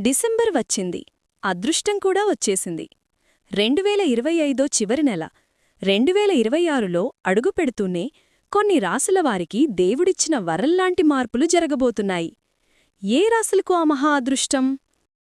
December వచ్చింది. అదృష్టం కూడా వచ్చేసింది. రెండువేల ఇరవై ఐదో చివరి నెల రెండువేల ఇరవై ఆరులో అడుగుపెడుతూనే కొన్ని రాసులవారికి దేవుడిచ్చిన వరల్లాంటి మార్పులు జరగబోతున్నాయి. ఏ రాసులకు ఆ మహా అదృష్టం?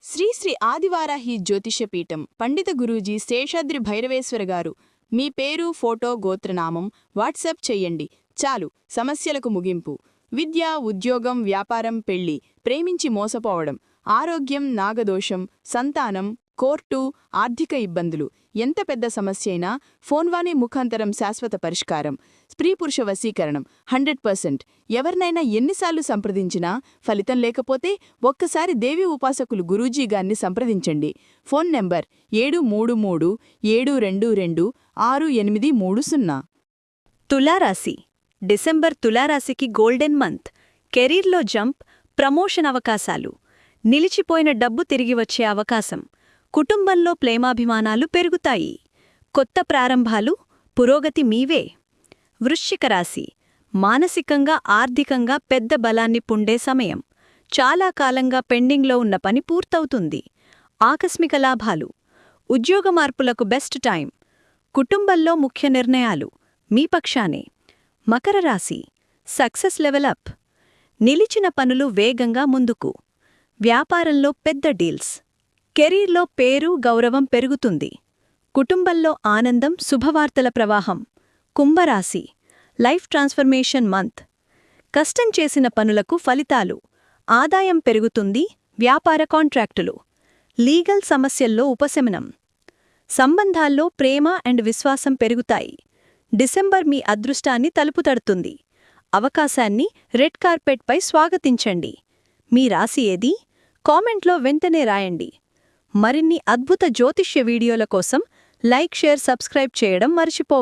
శ్రీశ్రీ ఆదివారాహి జ్యోతిషపీఠం పండిత గురూజీ శేషాద్రి భైరవేశ్వర గారు మీ పేరు ఫోటో గోత్రనామం వాట్సాప్ చెయ్యండి చాలు సమస్యలకు ముగింపు. విద్య ఉద్యోగం వ్యాపారం పెళ్ళి ప్రేమించి మోసపోవడం. ఆరోగ్యం నాగదోషం సంతానం కోర్టు ఆర్థిక ఇబ్బందులు. ఎంత పెద్ద సమస్య అయినా ఫోన్వానే ముఖాంతరం శాశ్వత పరిష్కారం. స్త్రీ పురుష వశీకరణం హండ్రెడ్ పర్సెంట్. ఎవరినైనా ఎన్నిసార్లు సంప్రదించినా ఫలితం లేకపోతే ఒక్కసారి దేవి ఉపాసకులు గురూజీ గారిని సంప్రదించండి. ఫోన్ నెంబర్ ఏడు మూడు మూడు ఏడు రెండు రెండు ఆరు ఎనిమిది మూడు సున్నా. తులారాశి. డిసెంబర్ తులారాశికి గోల్డెన్ మంత్. కెరీర్లో జంప్ ప్రమోషన్ అవకాశాలు. నిలిచిపోయిన డబ్బు తిరిగి వచ్చే అవకాశం. కుటుంబంలో ప్రేమాభిమానాలు పెరుగుతాయి. కొత్త ప్రారంభాలు పురోగతి మీవే. వృశ్చిక రాశి. మానసికంగా ఆర్థికంగా పెద్ద బలాన్ని పుండే సమయం. చాలా కాలంగా పెండింగ్లో ఉన్న పని పూర్తవుతుంది. ఆకస్మిక లాభాలు. ఉద్యోగ మార్పులకు బెస్ట్ టైం. కుటుంబంలో ముఖ్య నిర్ణయాలు. మీ పక్షానే. మకర రాశి. Success level up. నిలిచిన పనులు వేగంగా ముందుకు. వ్యాపారంలో పెద్ద డీల్స్. కెరీర్లో పేరు గౌరవం పెరుగుతుంది. కుటుంబంలో ఆనందం శుభవార్తల ప్రవాహం. కుంభరాశి. Life transformation month. కష్టం చేసిన పనులకు ఫలితాలు. ఆదాయం పెరుగుతుంది వ్యాపార కాంట్రాక్టులు. లీగల్ సమస్యల్లో ఉపశమనం. సంబంధాల్లో ప్రేమ అండ్ విశ్వాసం పెరుగుతాయి. డిసెంబర్ మీ అదృష్టాన్ని తలుపుతడుతుంది. అవకాశాన్ని రెడ్ కార్పెట్పై స్వాగతించండి. మీ రాశి ఏది? కామెంట్లో వెంటనే రాయండి. మరిన్ని అద్భుత జ్యోతిష్య వీడియోల కోసం లైక్ షేర్ సబ్స్క్రైబ్ చేయడం మర్చిపో